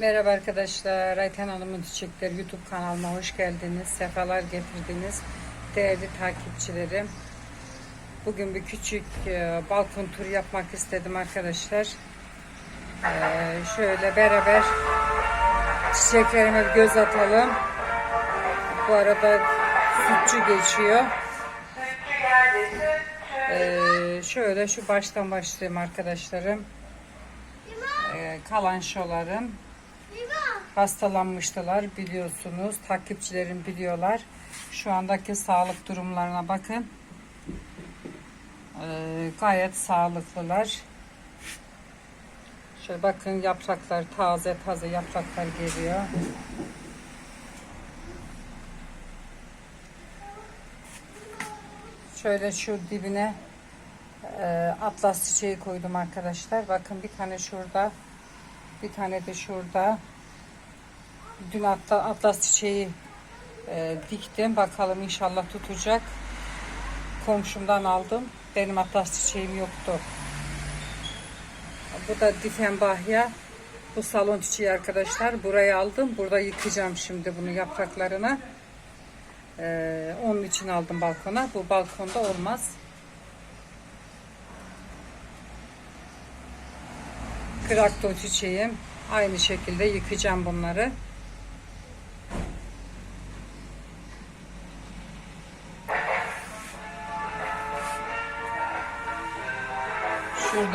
Merhaba arkadaşlar. Ayten Hanım'ın Çiçekleri YouTube kanalıma hoş geldiniz. Sefalar getirdiniz. Değerli takipçilerim. Bugün bir küçük e, balkon turu yapmak istedim arkadaşlar. E, şöyle beraber çiçeklerime bir göz atalım. Bu arada sütçü geçiyor. E, şöyle şu baştan başlayayım arkadaşlarım. E, kalan şolarım hastalanmıştılar biliyorsunuz. Takipçilerim biliyorlar. Şu andaki sağlık durumlarına bakın. Ee, gayet sağlıklılar. Şöyle bakın yapraklar taze taze yapraklar geliyor. Şöyle şu dibine e, atlas çiçeği koydum arkadaşlar. Bakın bir tane şurada, bir tane de şurada. Dün hatta atlas çiçeği e, diktim. Bakalım inşallah tutacak. Komşumdan aldım. Benim atlas çiçeğim yoktu. Bu da difenbahya. Bu salon çiçeği arkadaşlar. Burayı aldım. Burada yıkayacağım şimdi bunu yapraklarını. Ee, onun için aldım balkona. Bu balkonda olmaz. Krakto çiçeğim. Aynı şekilde yıkayacağım bunları.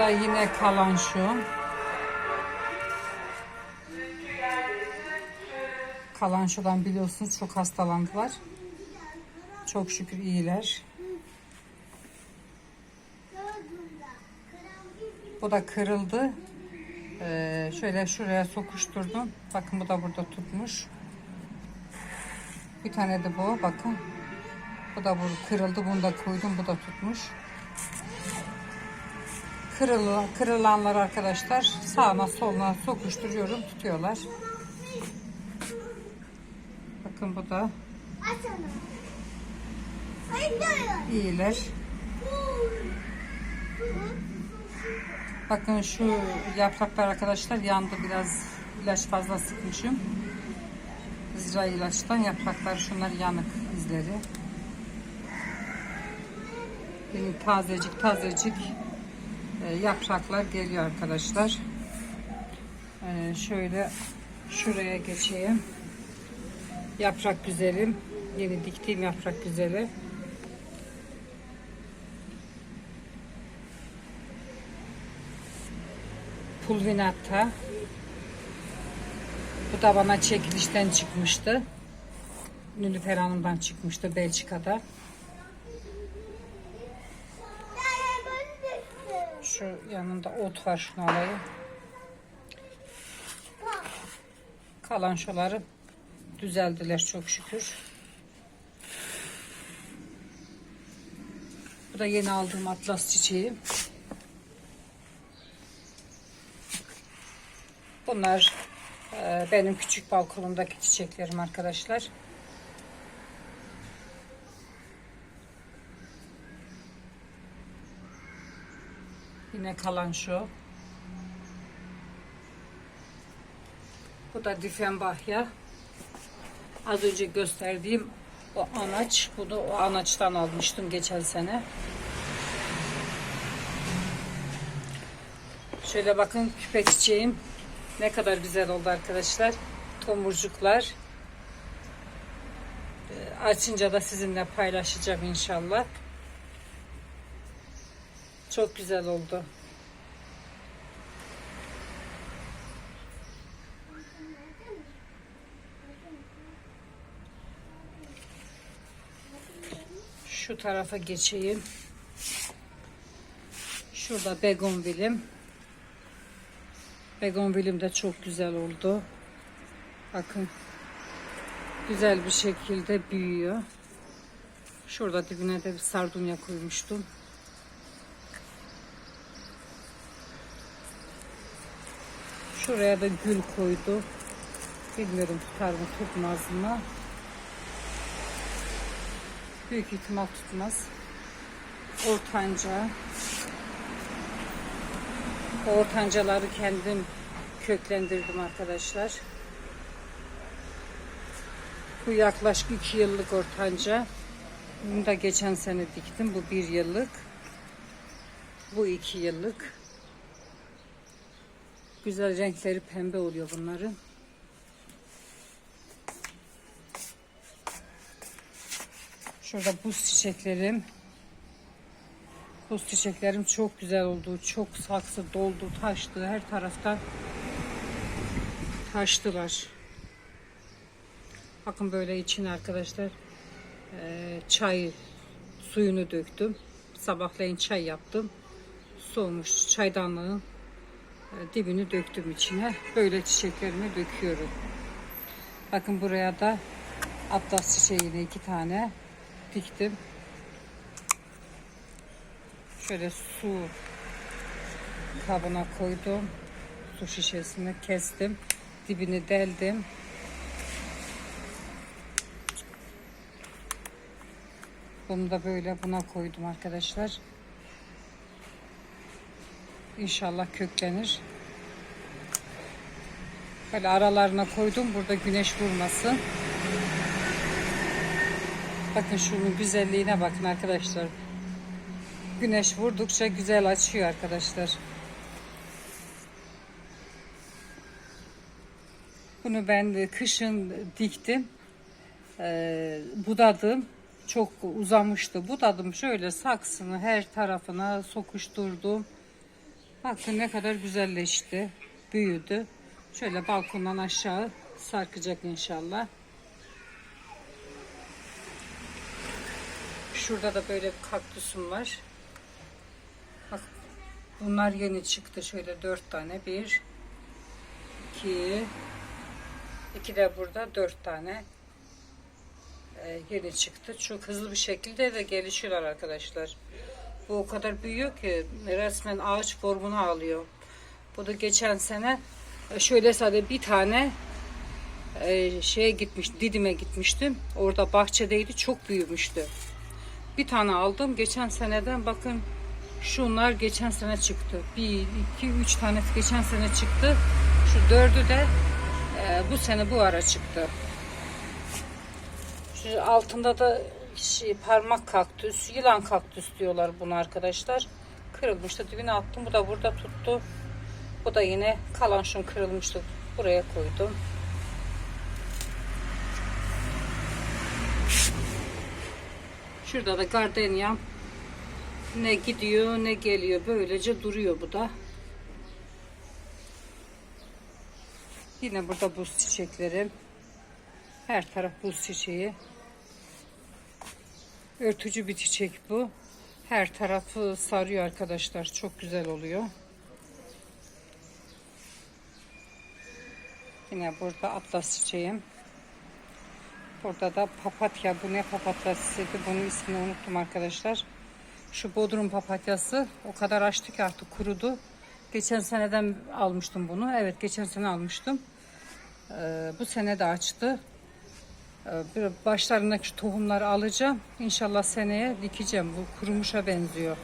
Şurada yine kalan şu. Kalan şudan biliyorsunuz çok hastalandılar. Çok şükür iyiler. Bu da kırıldı. Ee, şöyle şuraya sokuşturdum. Bakın bu da burada tutmuş. Bir tane de bu. Bakın. Bu da bu kırıldı. Bunu da koydum. Bu da tutmuş. Kırılan, kırılanlar arkadaşlar sağına soluna sokuşturuyorum. Tutuyorlar. Bakın bu da iyiler. Bakın şu yapraklar arkadaşlar yandı biraz ilaç fazla sıkmışım. Zira ilaçtan yapraklar şunlar yanık izleri. Tazecik tazecik yapraklar geliyor arkadaşlar. E, şöyle şuraya geçeyim. Yaprak güzelim. Yeni diktiğim yaprak güzeli. Pulvinata. Bu da bana çekilişten çıkmıştı. Nilüfer Hanım'dan çıkmıştı Belçika'da. Şu yanında ot var şunu alayım. Kalan şuları düzeldiler çok şükür. Bu da yeni aldığım atlas çiçeği. Bunlar e, benim küçük balkonumdaki çiçeklerim arkadaşlar. Yine kalan şu. Bu da difenbahya. Az önce gösterdiğim o anaç. Bunu o anaçtan almıştım geçen sene. Şöyle bakın küpe çiçeğim. Ne kadar güzel oldu arkadaşlar. Tomurcuklar. Ee, Açınca da sizinle paylaşacağım inşallah. Çok güzel oldu. Şu tarafa geçeyim. Şurada begonvilim. Begonvilim de çok güzel oldu. Bakın. Güzel bir şekilde büyüyor. Şurada dibine de bir sardunya koymuştum. Şuraya da gül koydu. Bilmiyorum tutar mı tutmaz mı. Büyük ihtimal tutmaz. Ortanca. Ortancaları kendim köklendirdim arkadaşlar. Bu yaklaşık iki yıllık ortanca. Bunu da geçen sene diktim. Bu bir yıllık. Bu iki yıllık. Güzel renkleri pembe oluyor bunların. Şurada buz çiçeklerim. Buz çiçeklerim çok güzel oldu. Çok saksı doldu, taştı. Her tarafta taştılar. Bakın böyle için arkadaşlar eee, çay suyunu döktüm. Sabahleyin çay yaptım. Soğumuş çaydanlığın e, dibini döktüm içine. Böyle çiçeklerimi döküyorum. Bakın buraya da atlas çiçeğini iki tane diktim. Şöyle su kabına koydum. Su şişesini kestim. Dibini deldim. Bunu da böyle buna koydum arkadaşlar. İnşallah köklenir. Böyle aralarına koydum. Burada güneş vurmasın. Bakın şunun güzelliğine bakın arkadaşlar. Güneş vurdukça güzel açıyor arkadaşlar. Bunu ben kışın diktim. Ee, budadım. Çok uzamıştı. Budadım şöyle saksını her tarafına sokuşturdum. Bakın ne kadar güzelleşti. Büyüdü. Şöyle balkondan aşağı sarkacak inşallah. Şurada da böyle bir kaktüsüm var. Bak bunlar yeni çıktı. Şöyle dört tane. Bir, iki, iki de burada dört tane e, yeni çıktı. Çok hızlı bir şekilde de gelişiyorlar arkadaşlar. Bu o kadar büyüyor ki resmen ağaç formunu alıyor. Bu da geçen sene e, şöyle sadece bir tane e, şeye gitmiş, Didim'e gitmiştim. Orada bahçedeydi. Çok büyümüştü. Bir tane aldım. Geçen seneden bakın şunlar geçen sene çıktı. Bir, iki, üç tane geçen sene çıktı. Şu dördü de e, bu sene bu ara çıktı. Şu altında da şey, parmak kaktüs, yılan kaktüs diyorlar bunu arkadaşlar. Kırılmıştı. Dibine attım. Bu da burada tuttu. Bu da yine kalan şun kırılmıştı. Buraya koydum. Şurada da gardeniam ne gidiyor ne geliyor. Böylece duruyor bu da. Yine burada buz çiçeklerim. Her taraf buz çiçeği. Örtücü bir çiçek bu. Her tarafı sarıyor arkadaşlar. Çok güzel oluyor. Yine burada atlas çiçeğim. Burada da papatya. Bu ne papatyasıydı? Bunun ismini unuttum arkadaşlar. Şu bodrum papatyası o kadar açtı ki artık kurudu. Geçen seneden almıştım bunu. Evet geçen sene almıştım. Ee, bu sene de açtı. Ee, başlarındaki tohumları alacağım. İnşallah seneye dikeceğim. Bu kurumuşa benziyor.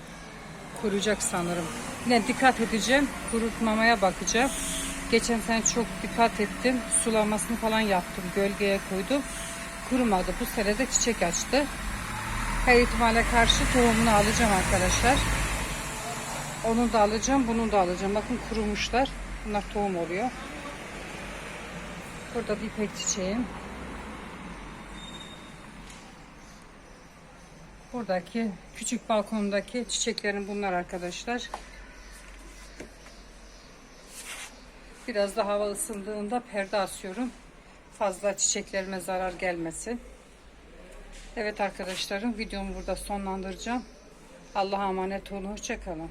Kuruyacak sanırım. Yine dikkat edeceğim. Kurutmamaya bakacağım. Geçen sene çok dikkat ettim. Sulamasını falan yaptım. Gölgeye koydum. Kurumadı. Bu sene de çiçek açtı. Her ihtimale karşı tohumunu alacağım arkadaşlar. Onu da alacağım. Bunu da alacağım. Bakın kurumuşlar. Bunlar tohum oluyor. Burada bir ipek çiçeğim. Buradaki küçük balkonumdaki çiçeklerim bunlar arkadaşlar. Biraz da hava ısındığında perde asıyorum. Fazla çiçeklerime zarar gelmesin. Evet arkadaşlarım videomu burada sonlandıracağım. Allah'a emanet olun. Hoşçakalın.